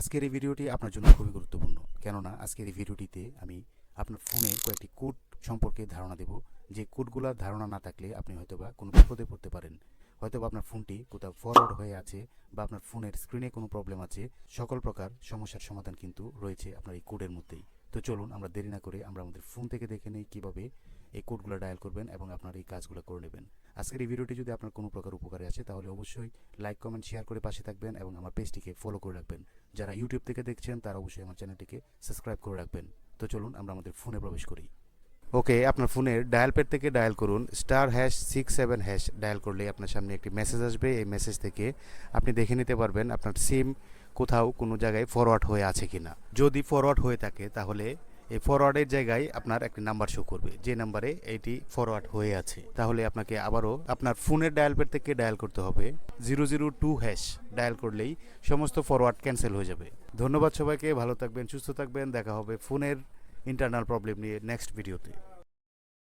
আজকের এই ভিডিওটি আপনার জন্য খুবই গুরুত্বপূর্ণ। কেননা, আজকের এই ভিডিওটিতে আমি আপনার ফোনে কয়েকটি কোড সম্পর্কে ধারণা দেব। যে কোডগুলোর ধারণা না থাকলে আপনি হয়তোবা কোনো বিপদে পড়তে পারেন। হয়তোবা আপনার ফোনটি কোথাও ফরওয়ার্ড হয়ে আছে বা আপনার ফোনের স্ক্রিনে কোনো প্রবলেম আছে, সকল প্রকার সমস্যার সমাধান কিন্তু রয়েছে আপনার এই কোডের মধ্যেই। তো চলুন, আমরা দেরি না করে আমরা আমাদের ফোন থেকে দেখে নিই কীভাবে এই কোডগুলো ডায়াল করবেন এবং আপনার এই কাজগুলো করে নেবেন। আজকের এই ভিডিওটি যদি আপনার কোনো প্রকার উপকারে আসে, তাহলে অবশ্যই লাইক কমেন্ট শেয়ার করে পাশে থাকবেন এবং আমার পেজটিকে ফলো করে রাখবেন। যারা ইউটিউব থেকে দেখছেন, তারা অবশ্যই আমার চ্যানেলটিকে সাবস্ক্রাইব করে রাখবেন। তো চলুন, আমরা আমাদের ফোনে প্রবেশ করি। ওকে, আপনার ফোনের ডায়াল প্যাড থেকে ডায়াল করুন star hash six seven hash dial করলে আপনার সামনে একটি মেসেজ আসবে। এই মেসেজ থেকে আপনি দেখে নিতে পারবেন আপনার সিম কোথাও কোনো জায়গায় ফরওয়ার্ড হয়ে আছে কি না যদি ফরওয়ার্ড হয়ে থাকে, তাহলে এই ফরওয়ার্ডের জায়গায় আপনার একটি নাম্বার শো করবে। যে নাম্বারে এইটি ফরওয়ার্ড হয়ে আছে। তাহলে আপনাকে আবারও আপনার ফোনের ডায়াল প্যাড থেকে ডায়াল করতে হবে। Zero zero two hash dial করলেই সমস্ত ফরওয়ার্ড ক্যান্সেল হয়ে যাবে। ধন্যবাদ সবাইকে। ভালো থাকবেন, সুস্থ থাকবেন। দেখা হবে ফোনের ইন্টারনাল প্রবলেম নিয়ে নেক্সট ভিডিওতে